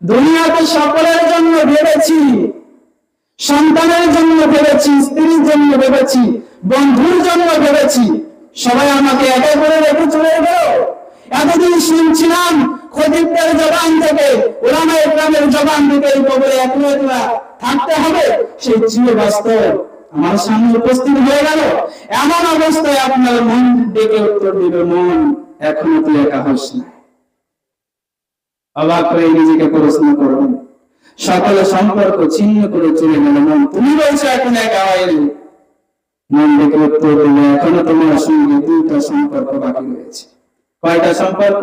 দুনিয়াতে সকলের জন্য ভেবেছি, সন্তানের জন্য ভেবেছি, স্ত্রীর জন্য ভেবেছি, বন্ধুর জন্য ভেবেছি। সবাই আমাকে একা করে রেখে চলে গেল। এতদিন শুনছিলাম খদিবদের জবান থেকে, ওলামা ইকরামের জবান থেকে এই কবরে একলা একলা থাকতে হবে, সেই চির বাস্তব আমার সামনে উপস্থিত হয়ে গেল। এমন অবস্থায় আপনার মন ডেকে উত্তর দিবে, মন এখনও তুই একা হোস না অবাক হয়ে নিজেকে প্রশ্ন করবেন সকলে সম্পর্ক ছিন্ন করে চলে গেল, মন তুমি বলছো এখন একা হয়নি মন ডেকে উত্তর দিলে, এখনও তোমার সঙ্গে দুইটা সম্পর্ক বাকি রয়েছে। কয়টা সম্পর্ক?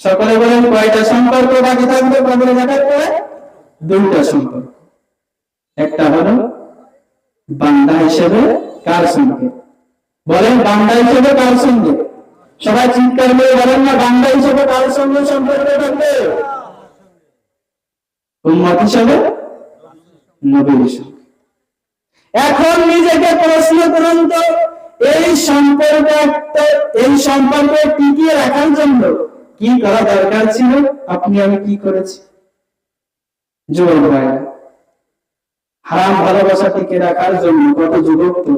সকলে বলেন, কয়টা সম্পর্ক বাকি থাকবে কবরে দেখার পরে? দুইটা সম্পর্ক। একটা হলো বান্দা হিসেবে কার সঙ্গে? বলেন, বান্দা হিসেবে কার সঙ্গে? সবাই চিৎকার করে বলেন না বান্দা হিসেবে কার সঙ্গে সম্পর্ক থাকবে? উম্মত হিসেবে? নবীর এখন নিজেকে প্রশ্ন করুন তো, এই সম্পর্ক এই সম্পর্ক টিকিয়ে রাখার জন্য কি করা দরকার ছিল? আপনি আমি কি করেছি? যুবক ভাইরা, হারাম ভালোবাসা টিকে রাখার জন্য কত যুবক তো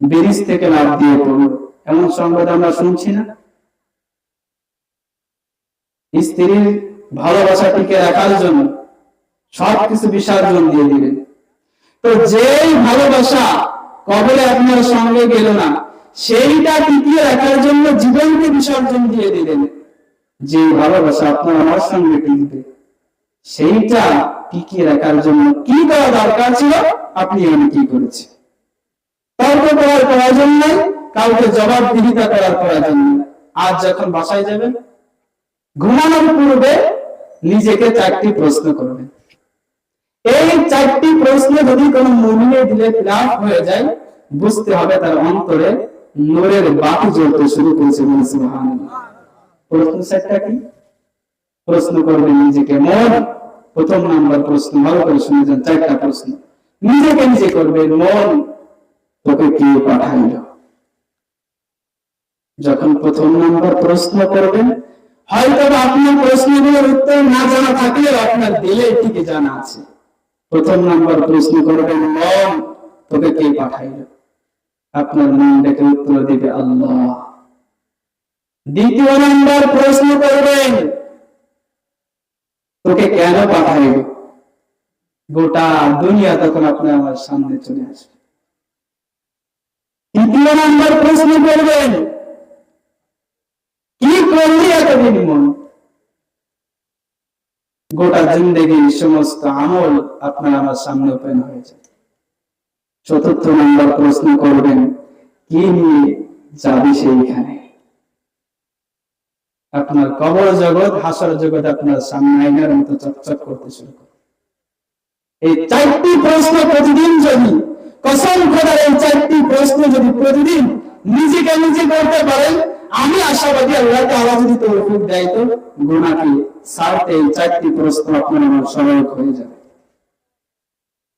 ব্রিজ থেকে লাভ দিয়ে পড়ল। এমন সংবাদ আমরা শুনছি না। স্ত্রীর ভালোবাসা টিকে রাখার জন্য সবকিছু বিসর্জন দিয়ে দিলেন তো যেই ভালোবাসা কবলে আপনার সঙ্গে গেল না, সেইটা টিকিয়ে রাখার জন্য জীবনকে বিসর্জন দিয়ে দিলেন। যে ভালোবাসা আপনার আমার সঙ্গে টিকবে, সেইটা টিকিয়ে রাখার জন্য কি করা দরকার ছিল, আপনি আমি কি করেছি? তর্ক করার প্রয়োজন নেই। কাউকে জবাবদিহিতা করার প্রয়োজন নেই আজ যখন বাসায় যাবেন, ঘুমানোর পূর্বে নিজেকে চারটি প্রশ্ন করবেন। এই চারটি প্রশ্ন যদি কোনো মুমিনে দিলে লাভ হয়ে যায়, বুঝতে হবে তার অন্তরে নূরের বাতি জ্বলতে শুরু করেছে প্রশ্ন সেটটা কি? প্রশ্ন করবেন নিজেকে। মন প্রথম নাম্বার প্রশ্ন, ভালো করে শুনে যান, চারটা প্রশ্ন। নিজেকে নিজে করবেন, মন তোকে কে পাঠাইল? যখন প্রথম নাম্বার প্রশ্ন করবেন হয়তো আপনার প্রশ্নগুলোর উত্তর না জানা থাকলেও আপনার দিলে এটিকে জানা আছে। প্রথম নাম্বার প্রশ্ন করবেন, মন, তোকে কে পাঠাইল? আপনার মন ডেকে উত্তর দিবে আল্লাহ। দ্বিতীয় নাম্বার প্রশ্ন করবেন, তোকে কেন পাঠাইল? গোটা দুনিয়া তখন আপনার আমার সামনে চলে আসবে। তৃতীয় নাম্বার প্রশ্ন করবেন গোটা সমস্ত আমল আপনার আমার সামনে ওপেন চতুর্থ নম্বর প্রশ্ন করবেন, কি নিয়ে যাবি সেইখানে? আপনার কবর জগৎ, হাসর জগৎ আপনার সামনে মতো চকচক করতে শুরু এই চারটি প্রশ্ন প্রতিদিন যদি, কসম খোদার এই চারটি প্রশ্ন যদি প্রতিদিন নিজেকে নিজে করতে পারেন আমি আশাবাদী, আল্লাহ তাআলা যদি তৌফিক দেয় তো গুনাহকে সারতে এই চারটি প্রশ্ন আপনার আমার সহায়ক হয়ে যাবে।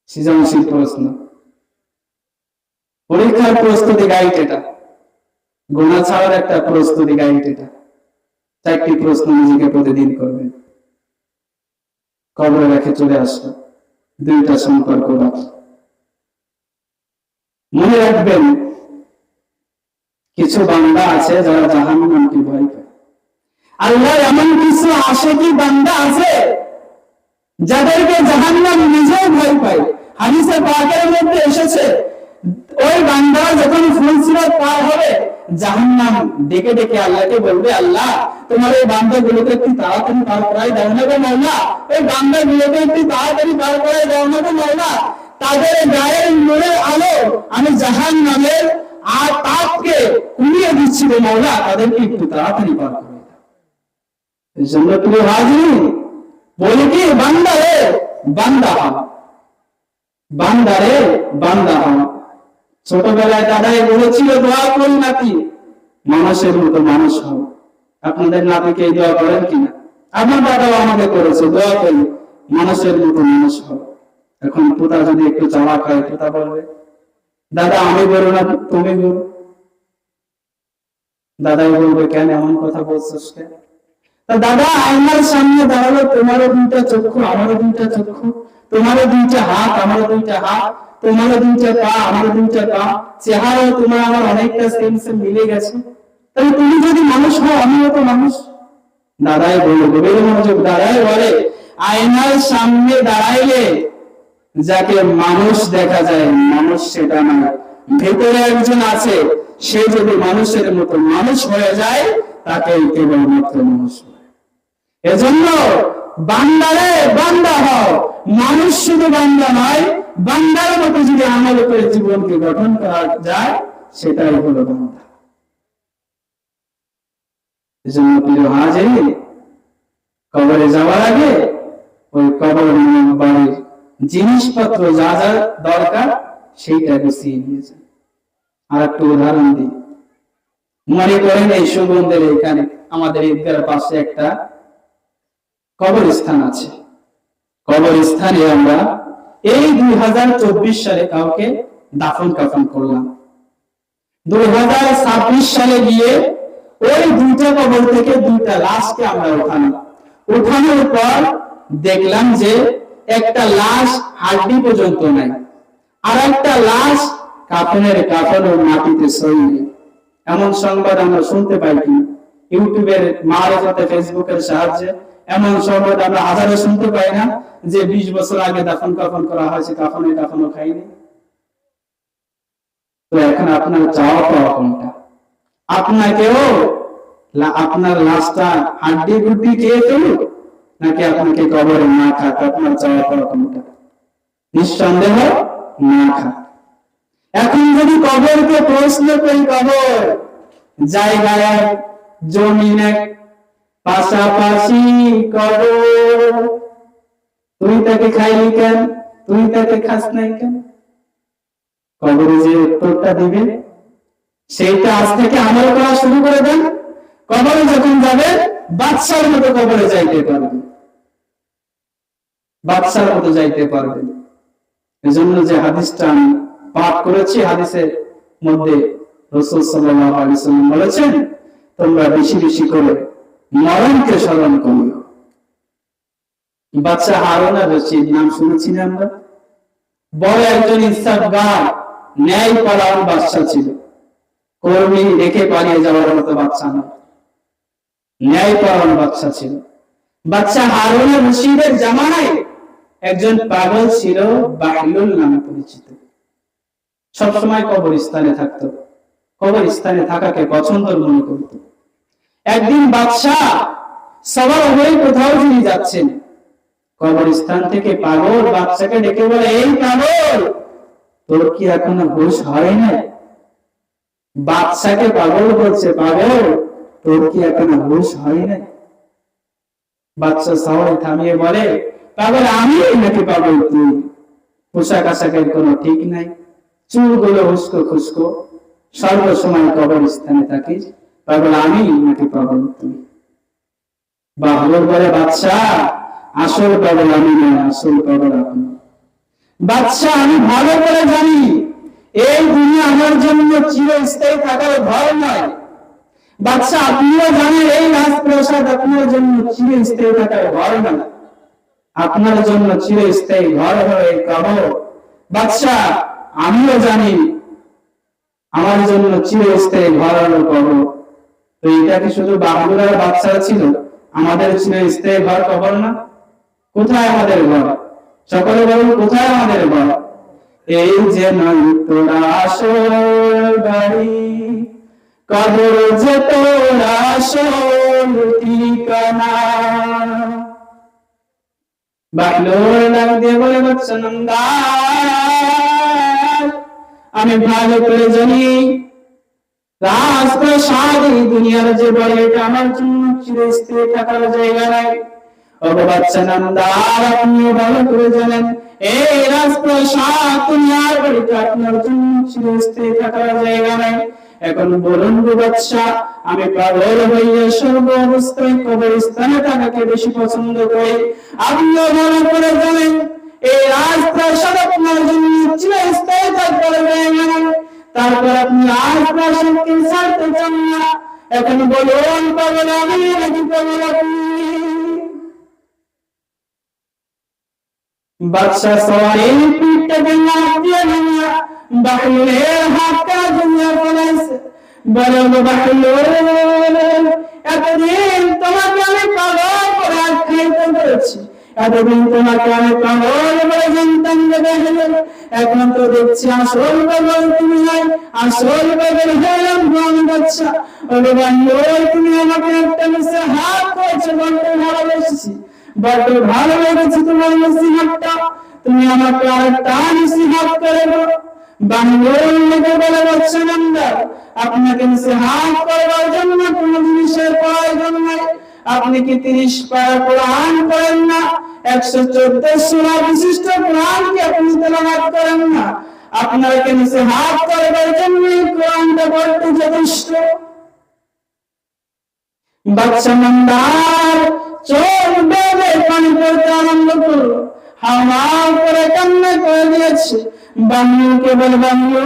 সৃজনশীল প্রশ্ন। পরীক্ষার প্রস্তুতি গাইড এটা। গোনা ছাড়ার একটা প্রস্তুতি গাইড এটা। চারটি প্রশ্ন নিজেকে প্রতিদিন করবেন। কবরে রেখে চলে আসলো দুইটা সম্পর্ক মনে রাখবেন কিছু বান্দা আছে যারা জাহান্নামকে ভয় পায়। আল্লাহ এমন কিছু আশেকি বান্দা আছে যাদেরকে জাহান্নাম নিজেও ভয় পায়। হাদিসে পাকের মধ্যে এসেছে, ওই বান্দা যখন ফুলসিরাত পার হবে, জাহান্নাম ডেকে ডেকে আল্লাহকে বলবে, আল্লাহ, তোমার এই বান্দা গুলোকে একটু তাড়াতাড়ি পার করাই দাও না গো মৌলা। ওই বান্দা গুলোকে একটু তাড়াতাড়ি পার করাই দাও না গো মৌলা। তাদের গায়ের নূরের আলো আমি জাহান নামের আর তাপকে উড়িয়ে দিচ্ছি রে মৌলা, তাদেরকে একটু তাড়াতাড়ি পার করে এই জন্য প্রিয় হাজির? বলি কি, বান্দা রে, বান্দা হ। বান্দা। ছোটবেলায় দাদাই বলেছিল, দোয়া করি নাতি, মানুষের মতো মানুষ হও। আপনাদের নাতিকে এই দোয়া করেন কিনা? আমার দাদাও আমাকে করেছে, দোয়া করি, মানুষের মতো মানুষ হও। এখন পোতা যদি একটু চাওয়া খায়, পোতা বলবে দাদা, আমি বলো না, তুমি বলো। দাদাই বলবে, কেন এমন কথা বলছিস দাদা আয়নার সামনে দাঁড়াল, তোমারও দুইটা চক্ষু, আমারও দুইটা চক্ষু। তোমারও দুইটা হাত, আমারও দুইটা হাত। তোমারও দুইটা পা, আমারও দুইটা পা। চেহারাও তোমার আমার অনেকটা সেম মিলে গেছে। তাহলে তুমি যদি মানুষ হও, আমিও তো মানুষ। দাদাই বলে গভীর মনোযোগ, দাদাই বলে, আয়নার সামনে দাঁড়াইলে যাকে মানুষ দেখা যায় মানুষ সেটা না ভেতরে একজন আছে, সে যদি মানুষের মতো মানুষ হয়ে যায়, তাকে কেবলমাত্র মানুষ এজন্য বান্দারে বান্দা হও। মানুষ শুধু বান্দা নয়, বান্দার মতো যদি আমল করে জীবনকে গঠন করা যায়, সেটাই হলো বান্দা। এজন্য প্রিয় হাজির, কবরে যাওয়ার আগে ওই কবর বাড়ির জিনিসপত্র যা যা দরকার সেইটা গুছিয়ে নিয়েছে। আর একটু উদাহরণ দিই। মনে করেন এই সুগন্ধের এখানে আমাদের ঈদগার পাশে একটা কবরস্থান আছে। কবরস্থানে আমরা এই দুই হাজার চব্বিশ সালে কাউকে দাফন কাফন করলাম। দুই হাজার ছাব্বিশ সালে গিয়ে ওই দুইটা কবর থেকে দুইটা লাশকে আমরা উঠালাম উঠানোর পর দেখলাম যে একটা লাশ হাড্ডি পর্যন্ত নাই। আর একটা লাশ কাফনের কাফন ও মাটিতে এমন সংবাদ আমরা শুনতে পাই কি? ইউটিউবের মারফতে, ফেসবুকের সাহায্যে এমন সংবাদ আমরা শুনতে পাই না যে বিশ বছর আগে দাফন কাফন করা হয়েছে, কাফনে কাফনও খাইনি। তো এখন আপনার চাওয়া পাওয়া কোনটা? আপনাকেও আপনার লাশটা হাড্ডি গুড্ডি খেয়ে ফেলুক, নাকি আপনাকে কবরে না খাক আপনার চাওয়া পাওয়া কোনটা? নিঃসন্দেহ না খাক এখন যদি কবরকে প্রশ্ন করি কবর জায়গায় এক, পাশাপাশি কবর। তুই তাকে খাইলি কেন? তুই তাকে খাস নাই কেন? কবরে যে উত্তরটা দিবে সেইটা আজ থেকে আমল করা শুরু করে দেন। কবরে যখন যাবে বাদশার মতো কবরে যাইতে পারবে। বাদশার মতো যাইতে পারবে এজন্য যে হাদিসটা আমি পাঠ করেছি, হাদিসের মধ্যে রসুল আলাইহি সাল্লাম বলেছেন, তোমরা বেশি বেশি করে মরণকে স্মরণ করিও। বাচ্চা হারুন রশিদ নাম শুনেছি না আমরা? বড় একজন ইনসাফগার ন্যায় পরায়ণ বাদশা ছিল। কর্মী রেখে পালিয়ে যাওয়ার মতো বাচ্চা না। ন্যায় পরায়ণ বাচ্চা ছিল। বাচ্চা হারুন রশিদের জামানায় একজন পাগল ছিল বাহিলুল নামে পরিচিত। সবসময় কবরস্থানে থাকতো। কবরস্থানে থাকাকে পছন্দ মনে করত। একদিন বাদশাহ সবার হয়ে কোথাও তিনি যাচ্ছেন। কবরস্থান থেকে পাগল বাচ্চাকে ডেকে বলে, এই পাগল, তোর কি এখনও হুশ হয় না? বাচ্চাকে পাগল বলছে, পাগল, তোর কি এখনও হুশ হয় না? বাচ্চা সবাই থামিয়ে বলে পাগল আমি নাকি পাগল তুই পোশাক আশাকের কোনো ঠিক নাই। চুলগুলো উস্কো খুস্কো। সর্বসময় কবর স্থানে থাকিস। পাগল আমি নাকি পাগল তুই বলে আসল আমি আসল আপনি। আমি ভালো করে জানি, এই দুনিয়া আমার জন্য চিরস্থায়ী থাকার ঘর নয়। বাচ্চা আপনিও জানেন, এই রাজপ্রসাদ আপনার জন্য চিরস্থায়ী থাকার ঘর নয়। আপনার জন্য চিরস্থায়ী ঘর এই কবর বাচ্চা আমিও জানি আমার জন্য চিরস্থায়ী ঘর হলো কবর। তো এটা কি শুধু বাহাদুরার বাচ্চারা ছিল? আমাদের চিরস্থায়ী ঘর কবর না? কোথায় আমাদের ঘর? সকলে বলুন, কোথায় আমাদের ঘর? এই যে নয় তোরা আসল বাড়ি, কবর যে তোরা আসল ঠিকানা আমি ভালো করে জানি, রাজপ্রসাদ এই দুনিয়ার যে বলে, এটা আমার জন্য চিরস্থায়ী থাকার জায়গা নাই। ওগো বাচ্চা নন্দার আপনিও ভালো করে জানেন, এই রাজপ্রসাদ দুনিয়ার বাড়িতে আপনার জন্য চিরস্থায়ী থাকার জায়গা নাই। এখন বলুন বাচ্চা আমি পাগল হইয়া সর্ব অবস্থায় কবরস্থানে থাকাকে বেশি পছন্দ করি। আপনিও ভালো করে জানেন এই রাজপ্রাসাদ আপনার জন্য চিরস্থায়ী নাই তারপর আপনি ছাড়তে চান না। এখন বলুন, পাগল আমি নাকি পাগল আপনি? বাদশাহ সওয়ারের পিঠটাকে লাফ দিয়ে ভাঙা বাহলুলের হাতটা দুনিয়া বলাইছে বলো গো বাহলুল এতদিন তোমাকে আমি পাগল করে আখ্যায়িত করেছি, এতদিন তোমাকে আমি পাগল বলে জানতাম যে বাহলুল এখন তো দেখছি আসল পাগল তুমি নাই আসল পাগল হলাম আমি বাচ্চা ওরে বাহলুল তুমি আমাকে একটা মিশে হাত করেছ বলতে ভালোবেসেছি বড্ড ভালো লেগেছে তোমার নসিহতটা, তুমি আমাকে আরেকটা নসিহত করে দাও। বাংলোর লোকে বলে আপনাকে নসিহত করবার জন্য জিনিসের প্রয়োজন নাই। আপনি কি তিরিশ পারা কোরআন করেন না? একশো চোদ্দ সুরা বিশিষ্ট কোরআনকে আপনি তেলাওয়াত করেন না। আপনার আপনাকে নসিহত করবার জন্য কোরআনটা বড্ড যথেষ্ট। বাচ্চা মন্দার চোখ বেড়ে পানি পড়তে আরম্ভ করল। করে করে বাংলু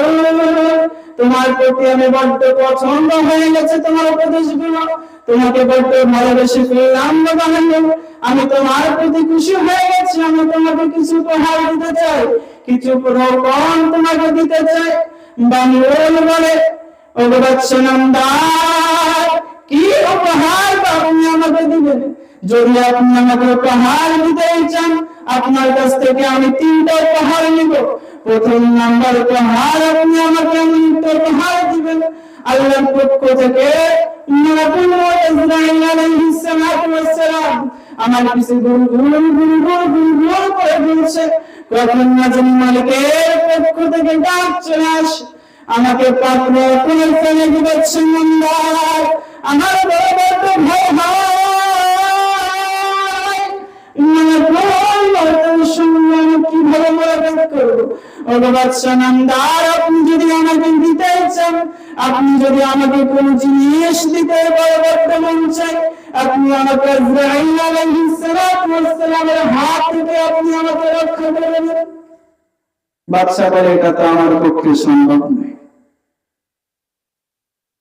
তোমার প্রতি আমি বড্ড পছন্দ হয়ে গেছে তোমার উপদেশগুলো। তোমাকে বড্ড ভালোবেসে ফেললাম আমি তোমার প্রতি খুশি হয়ে গেছি, আমি তোমাকে কিছু উপহার দিতে চাই, কিছু প্রকন তোমাকে দিতে চাই। বাংলু বলে ও বাচ্চা কি উপহার আপনি আমাকে দিবেন যদি আপনি আমাকে উপহার দিতে চান, আপনার কাছ থেকে আমি তিনটা উপহার নিব। প্রথম নাম্বার উপহার, আপনি আমাকে অনন্ত উপহার দিবেন। আল্লাহর পক্ষ থেকে আমার পিছে থেকে আমাকে পাত্র আমার ভয় আপনি যদি আমাকে চান কোন জিনিস দিতে বর্তমান চাই আপনি আমাকে হাত থেকে আপনি আমাকে রক্ষা করবেন। বাদশা বলে এটা তো আমার পক্ষে সম্ভব নয়।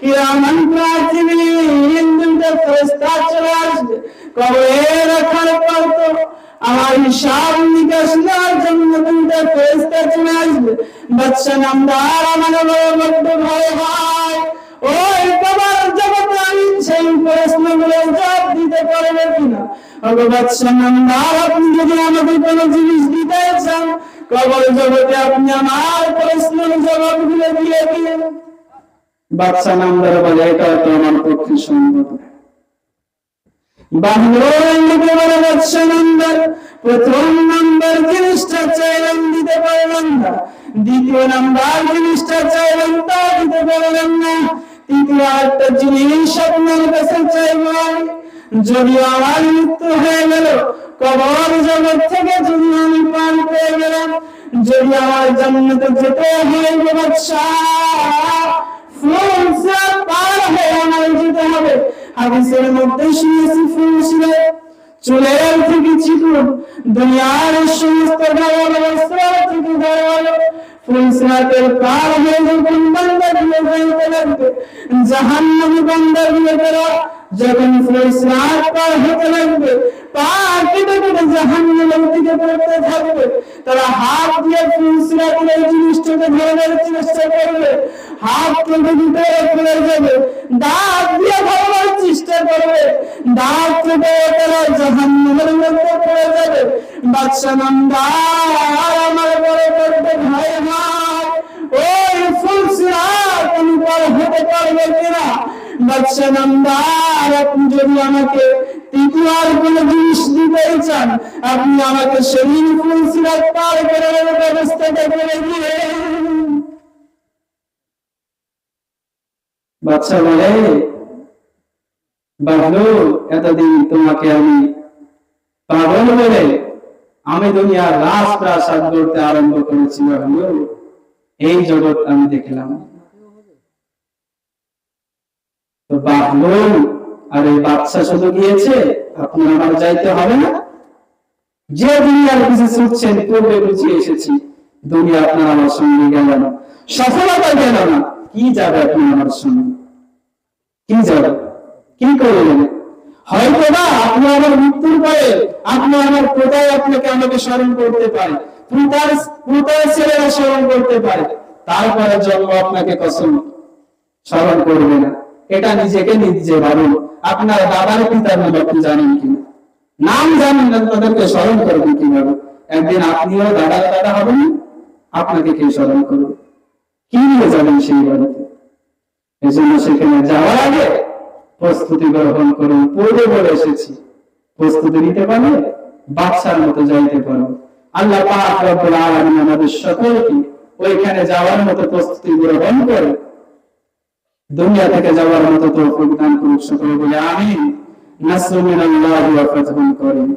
কিরামান প্রার্থিনী হিন্দুদের ফেরেস্তা চলে আসবে কবরে রাখার পর তো আমার হিসাব নিকাশ নেওয়ার জন্য তিনটা ফেরেস্তা চলে আসবে বাচ্চা নামদার আমার বড় বড্ড ভয় হয় ওই কবর জগতে আমি সেই প্রশ্নগুলো জবাব দিতে পারবে কিনা ওগো বাচ্চা নামদার আপনি যদি আমাকে কোনো জিনিস দিতে চান কবর জগতে আপনি আমার প্রশ্নের জবাবগুলো দিয়ে দিন বাচ্চা নামদার বলে এটা তো আমার পক্ষে সম্ভব নাম্বার নাম্বার দ্বিতীয় নাম্বার তৃতীয় জিনিস যদি আমার মৃত্যু হয়ে গেল, কবর জগৎ থেকে যদি আমি পান পেয়ে গেলাম, যদি আমার জান্নাতে যেতে হয় বাচ্চা ফুল সিরাত পার হয়ে আমার যেতে হবে। হাদিসের মধ্যে শুনেছি ফুল সিরাত চুলের থেকে চিকুন দুনিয়ার সমস্ত বস্ত্র থেকে গাওয়াল ফুল সিরাতের পার হয়ে যখন বান্দা দিয়ে যাইতে লাগবে, জাহান্নামী বান্দা দিয়ে তারা যখন ফুল সিরাত পার হতে লাগবে, পা কেটে কেটে জাহান্নামের দিকে পড়তে থাকবে, তারা হাত দিয়ে ফুল সিরাতের এই জিনিসটাকে ধরার চেষ্টা করবে। হাত দিতে যাবে দাঁত দিয়ে চেষ্টা করবে। দাঁত যাবে। নামদার আমার হতে। নামদার আপনি যদি আমাকে তৃতীয় আর জিনিস দিতেই চান, আপনি আমাকে সেদিন ফুল সিরাত পার করার বাচ্চা বলে বাবলু, এতদিন তোমাকে আমি পাগল বলে আমি দুনিয়ার রাজপ্রাসাদ করতে আরম্ভ করেছি হুজুর। এই জগৎ আমি দেখলাম। তো বাহলুল আর এই বাচ্চা শুধু গিয়েছে আপনার আমার যাইতে হবে না? যে দুনিয়ার কিছু ছুটছেন পূর্বে বুঝিয়ে এসেছি, দুনিয়া আপনার আমার সঙ্গে গেল না। সফলতা গেল না। কি যাবে আপনি আমার সঙ্গে? কি যাবে কি স্মরণ তারপরে জন্ম আপনাকে কসম স্মরণ করবে না। এটা নিজেকে নিজে ভাবুন। আপনার দাদার পিতার নাম আপনি জানেন কিনা? নাম জানেন না, তাদেরকে স্মরণ করবেন কীভাবে? একদিন আপনিও দাদা দাদা হবেন, আপনাকে কে স্মরণ করবে? কি নিয়ে যাবেন সেই বাড়িতে? এজন্য সেখানে যাওয়ার আগে প্রস্তুতি গ্রহণ করুন। পূর্বে বলে এসেছি, প্রস্তুতি নিতে পারলে বাচ্চার মতো যাইতে পারো। আল্লাহ রব্বুল আলামিন আমাদের সকলকে ওইখানে যাওয়ার মতো প্রস্তুতি গ্রহণ করে দুনিয়া থেকে যাওয়ার মতো তৌফিক দান করুক সকলে বলে আমিন। নাসরু মিনাল্লাহি ওয়া ফাতহুন করিম।